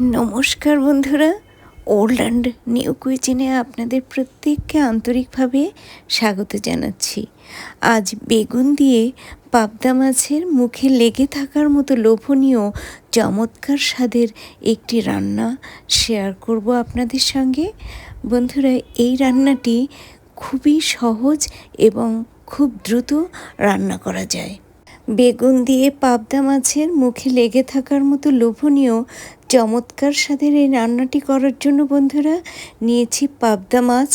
নমস্কার বন্ধুরা। Old and new কুইজিনে আপনাদের প্রত্যেককে আন্তরিকভাবে স্বাগত জানাচ্ছি। আজ বেগুন দিয়ে পাবদা মাছের মুখে লেগে থাকার মতো লোভনীয় চমৎকার স্বাদের একটি রান্না শেয়ার করব আপনাদের সঙ্গে। বন্ধুরা, এই রান্নাটি খুবই সহজ এবং খুব দ্রুত রান্না করা যায়। বেগুন দিয়ে পাবদা মাছের মুখে লেগে থাকার মতো লোভনীয় চমৎকার স্বাদের এই রান্নাটি করার জন্য বন্ধুরা, নিয়েছি পাবদা মাছ,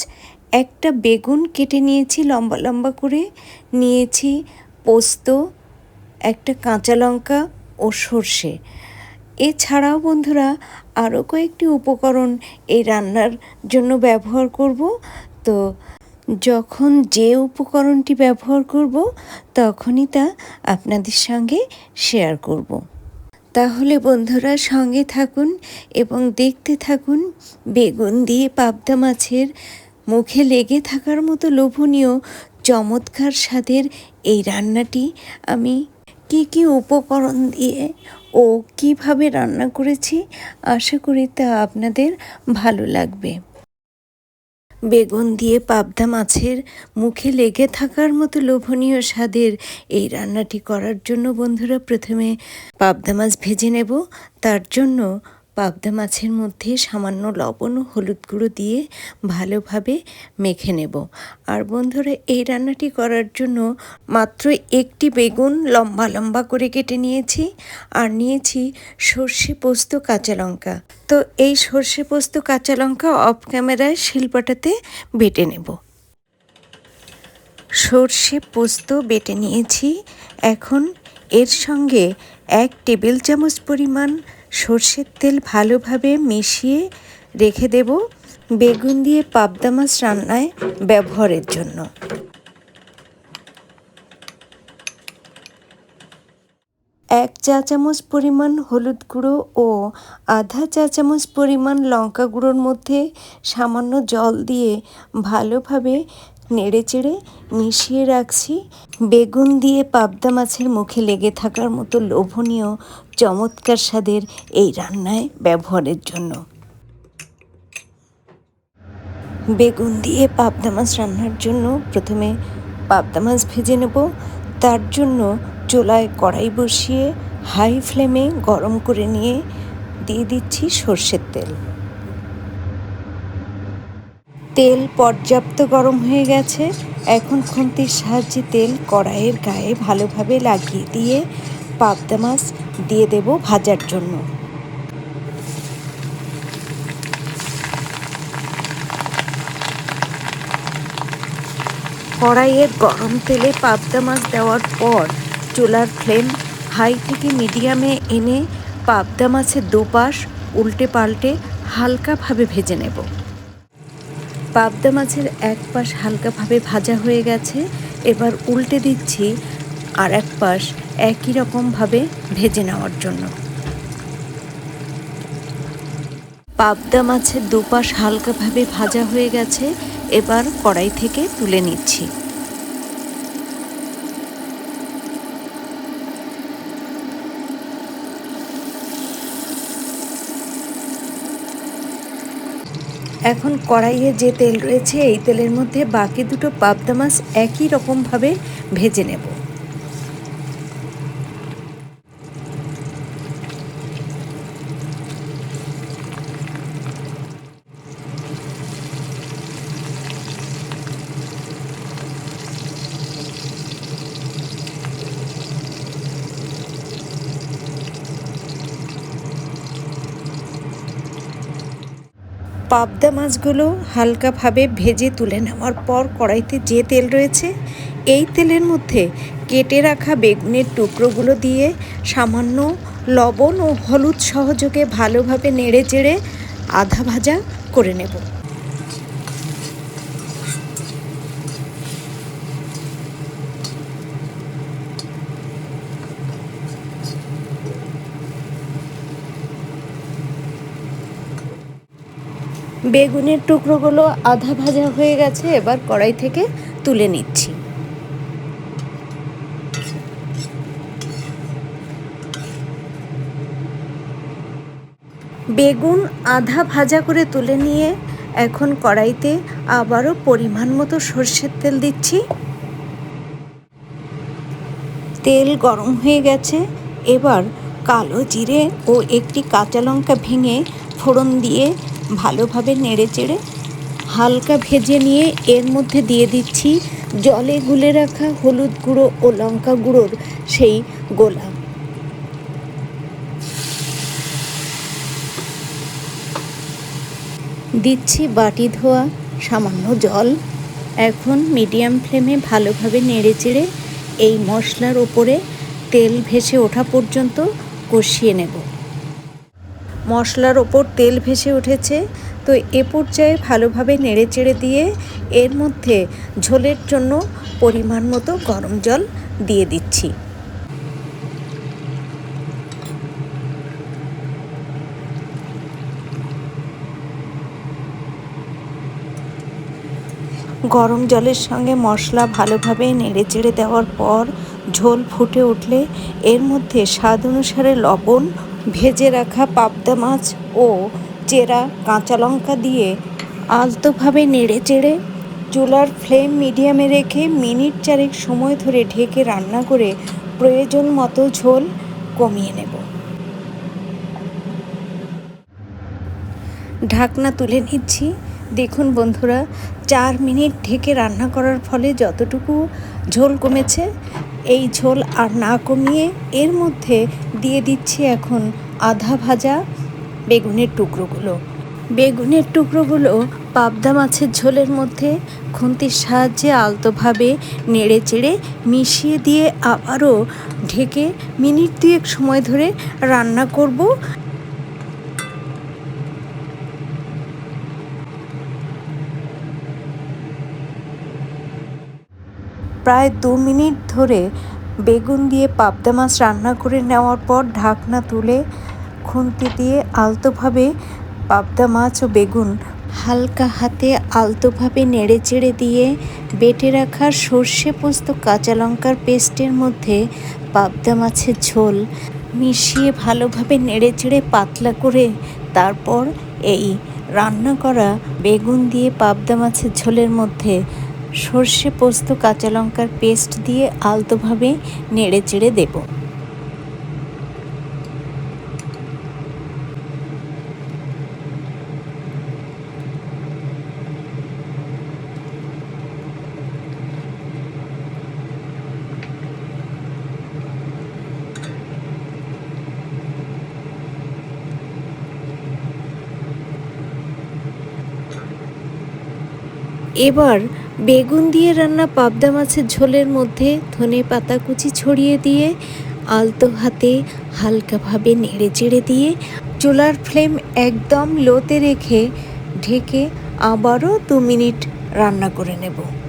একটা বেগুন কেটে নিয়েছি লম্বা লম্বা করে, নিয়েছি পোস্ত, একটা কাঁচা লঙ্কা ও সর্ষে। এছাড়াও বন্ধুরা, আরও কয়েকটি উপকরণ এই রান্নার জন্য ব্যবহার করব। তো যখন যে উপকরণটি ব্যবহার করব, তখনই তা আপনাদের সঙ্গে শেয়ার করব। তাহলে বন্ধুরা সঙ্গে থাকুন এবং দেখতে থাকুন বেগুন দিয়ে পাবদা মাছের মুখে লেগে থাকার মতো লোভনীয় চমৎকার স্বাদের এই রান্নাটি আমি কি কি উপকরণ দিয়ে ও কীভাবে রান্না করেছি আশা করি তা আপনাদের ভালো লাগবে। বেগুন দিয়ে পাবদা মাছের মুখে লেগে থাকার মতো লোভনীয় স্বাদের এই রান্নাটি করার জন্য বন্ধুরা প্রথমে পাবদা মাছ ভেজে নেব। তার জন্য পাবদা মাছের মধ্যে সামান্য লবণ ও হলুদ গুঁড়ো দিয়ে ভালোভাবে মেখে নেব। আর বন্ধুরা, এই রান্নাটি করার জন্য মাত্র একটি বেগুন লম্বা লম্বা করে কেটে নিয়েছি আর নিয়েছি সর্ষে পোস্ত কাঁচা লঙ্কা। তো এই সর্ষে পোস্ত কাঁচা লঙ্কা অফ ক্যামেরায় শিলপাটাতে বেটে নেব। সর্ষে পোস্ত বেটে নিয়েছি। এখন এর সঙ্গে এক টেবিল চামচ পরিমাণ সর্ষের তেল ভালোভাবে মিশিয়ে রেখে দেব বেগুন দিয়ে পাবদা মাছ রান্নায় ব্যবহারের জন্য। এক চা চামচ পরিমাণ হলুদ গুঁড়ো ও আধা চা চামচ পরিমাণ লঙ্কা গুঁড়োর মধ্যে সামান্য জল দিয়ে ভালোভাবে নেড়ে চেড়ে মিশিয়ে রাখছি। বেগুন দিয়ে পাবদা মাছের মুখে লেগে থাকার মতো লোভনীয়, চমৎকার স্বাদের এই রান্নায় ব্যবহারের জন্য। বেগুন দিয়ে পাবদা মাছ রান্নার জন্য প্রথমে পাবদা মাছ ভেজে নেব। তার জন্য চোলায় কড়াই বসিয়ে হাই ফ্লেমে গরম করে নিয়ে দিয়ে দিচ্ছি সর্ষের তেল। তেল পর্যাপ্ত গরম হয়ে গেছে। এখন খুন্তির সাহায্যে তেল কড়াইয়ের গায়ে ভালোভাবে লাগিয়ে দিয়ে পাবদা মাছ দিয়ে দেব ভাজার জন্য। কড়াইয়ের গরম তেলে পাবদা মাছ দেওয়ার পর চুলার ফ্লেম হাই থেকে মিডিয়ামে এনে পাবদা মাছের দুপাশ উল্টে পাল্টে হালকাভাবে ভেজে নেব। পাবদা মাছের এক পাশ হালকাভাবে ভাজা হয়ে গেছে, এবার উল্টে দিচ্ছি আর এক পাশ একই রকমভাবে ভেজে নেওয়ার জন্য। পাবদা মাছের দুপাশ হালকাভাবে ভাজা হয়ে গেছে, এবার কড়াই থেকে তুলে নিচ্ছি। এখন কড়াইয়ে যে তেল রয়েছে, এই তেলের মধ্যে বাকি দুটো পাবদা মাছ একই রকমভাবে ভেজে নেব। পাবদা মাছগুলো হালকাভাবে ভেজে তুলে নেওয়ার পর কড়াইতে যে তেল রয়েছে, এই তেলের মধ্যে কেটে রাখা বেগুনের টুকরোগুলো দিয়ে সামান্য লবণ ও হলুদ সহযোগে ভালোভাবে নেড়ে চেড়ে আধা ভাজা করে নেব। বেগুনের টুকরোগুলো আধা ভাজা হয়ে গেছে, এবার কড়াই থেকে তুলে নিচ্ছি। বেগুন আধা ভাজা করে তুলে নিয়ে এখন কড়াইতে আবারও পরিমাণ মতো সর্ষের তেল দিচ্ছি। তেল গরম হয়ে গেছে, এবার কালো জিরে ও একটি কাঁচা লঙ্কা ভেঙে ফোড়ন দিয়ে ভালোভাবে নেড়ে চেড়ে হালকা ভেজে নিয়ে এর মধ্যে দিয়ে দিচ্ছি জলে গুলে রাখা হলুদ গুঁড়ো ও লঙ্কা গুঁড়োর সেই গোলা। দিচ্ছি বাটি ধোয়া, সামান্য জল। এখন মিডিয়াম ফ্লেমে ভালোভাবে নেড়ে চেড়ে এই মশলার ওপরে তেল ভেসে ওঠা পর্যন্ত কষিয়ে নেব। মশলার ওপর তেল ভেসে উঠেছে, তো এ পর্যায়ে ভালোভাবে নেড়ে চেড়ে দিয়ে এর মধ্যে ঝোলের জন্য পরিমাণ মতো গরম জল দিয়ে দিচ্ছি। গরম জলের সঙ্গে মশলা ভালোভাবে নেড়ে চেড়ে দেওয়ার পর ঝোল ফুটে উঠলে এর মধ্যে স্বাদ অনুসারে লবণ, ভেজে রাখা পাবদা মাছ ও চেরা কাঁচা লঙ্কা দিয়ে আলতোভাবে নেড়ে চেড়ে চুলার ফ্লেম মিডিয়ামে রেখে মিনিট চারেক সময় ধরে ঢেকে রান্না করে প্রয়োজন মতো ঝোল কমিয়ে নেব। ঢাকনা তুলে নিচ্ছি। দেখুন বন্ধুরা, চার মিনিট ঢেকে রান্না করার ফলে যতটুকু ঝোল কমেছে এই ঝোল আর না কমিয়ে এর মধ্যে দিয়ে দিচ্ছি এখন আধা ভাজা বেগুনের টুকরোগুলো। বেগুনের টুকরোগুলো পাবদা মাছের ঝোলের মধ্যে খুন্তির সাহায্যে আলতোভাবে নেড়ে চেড়ে মিশিয়ে দিয়ে আবারও ঢেকে মিনিট দুয়েক সময় ধরে রান্না করব। প্রায় দু মিনিট ধরে বেগুন দিয়ে পাবদা মাছ রান্না করে নেওয়ার পর ঢাকনা তুলে খুন্তি দিয়ে আলতোভাবে পাবদা মাছ ও বেগুন হালকা হাতে আলতোভাবে নেড়ে চেড়ে দিয়ে বেটে রাখা সর্ষে পোস্ত কাঁচা লঙ্কার পেস্টের মধ্যে পাবদা মাছের ঝোল মিশিয়ে ভালোভাবে নেড়ে চেড়ে পাতলা করে তারপর এই রান্না করা বেগুন দিয়ে পাবদা মাছের ঝোলের মধ্যে সর্ষে পোস্ত কাঁচা লঙ্কার পেস্ট দিয়ে আলতোভাবে নেড়ে চেড়ে দেবো। এবার বেগুন দিয়ে রান্না পাবদা মাছের ঝোলের মধ্যে ধনে পাতা কুচি ছড়িয়ে দিয়ে আলতো হাতে হালকাভাবে নেড়ে চেড়ে দিয়ে চুলার ফ্লেম একদম লোতে রেখে ঢেকে আবারও দু মিনিট রান্না করে নেব।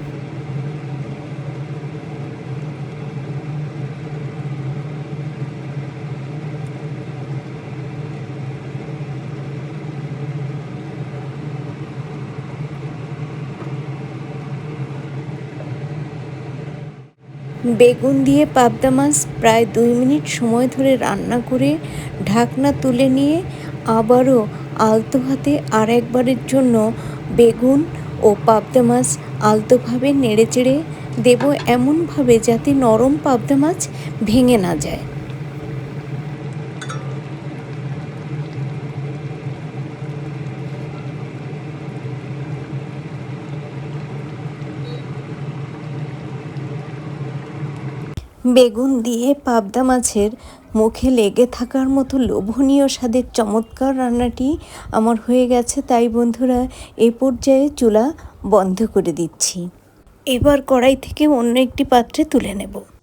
বেগুন দিয়ে পাবদা মাছ প্রায় দুই মিনিট সময় ধরে রান্না করে ঢাকনা তুলে নিয়ে আবারও আলতো হাতে আর একবারের জন্য বেগুন ও পাবদা মাছ আলতোভাবে নেড়ে চেড়ে দেব এমনভাবে যাতে নরম পাবদা মাছ ভেঙে না যায়। বেগুন দিয়ে পাবদা মাছের মুখে লেগে থাকার মতো লোভনীয় স্বাদের চমৎকার রান্নাটি আমার হয়ে গেছে। তাই বন্ধুরা, এ পর্যায়ে চুলা বন্ধ করে দিচ্ছি। এবার কড়াই থেকে অন্য একটি পাত্রে তুলে নেব।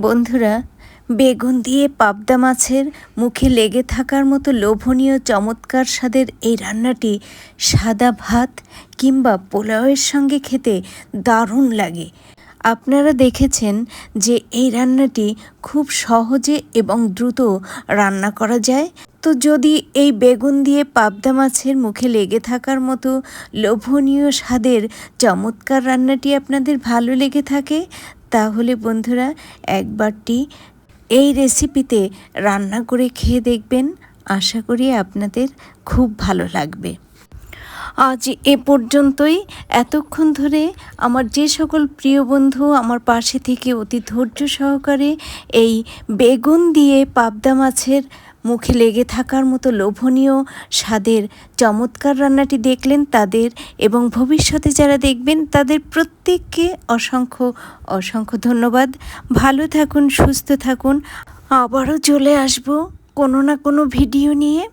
বন্ধুরা, বেগুন দিয়ে পাবদা মাছের মুখে লেগে থাকার মতো লোভনীয় চমৎকার স্বাদের এই রান্নাটি সাদা ভাত কিংবা পোলাওয়ের সঙ্গে খেতে দারুণ লাগে। আপনারা দেখেছেন যে এই রান্নাটি খুব সহজে এবং দ্রুত রান্না করা যায়। তো যদি এই বেগুন দিয়ে পাবদা মাছের মুখে লেগে থাকার মতো লোভনীয় স্বাদের চমৎকার রান্নাটি আপনাদের ভালো লেগে থাকে তাহলে বন্ধুরা, একবারটি এই রেসিপিতে রান্না করে খেয়ে দেখবেন। আশা করি আপনাদের খুব ভালো লাগবে। আজ এ পর্যন্তই। এতক্ষণ ধরে আমার যে সকল প্রিয় বন্ধু আমার পাশে থেকে অতি ধৈর্য সহকারে এই বেগুন দিয়ে পাবদা মাছের মুখে লেগে থাকার মতো লোভনীয় স্বাদের চমৎকার রান্নাটি দেখলেন তাদের এবং ভবিষ্যতে যারা দেখবেন তাদের প্রত্যেককে অসংখ্য অসংখ্য ধন্যবাদ। ভালো থাকুন, সুস্থ থাকুন। আবারও চলে আসব কোনো না কোনো ভিডিও নিয়ে।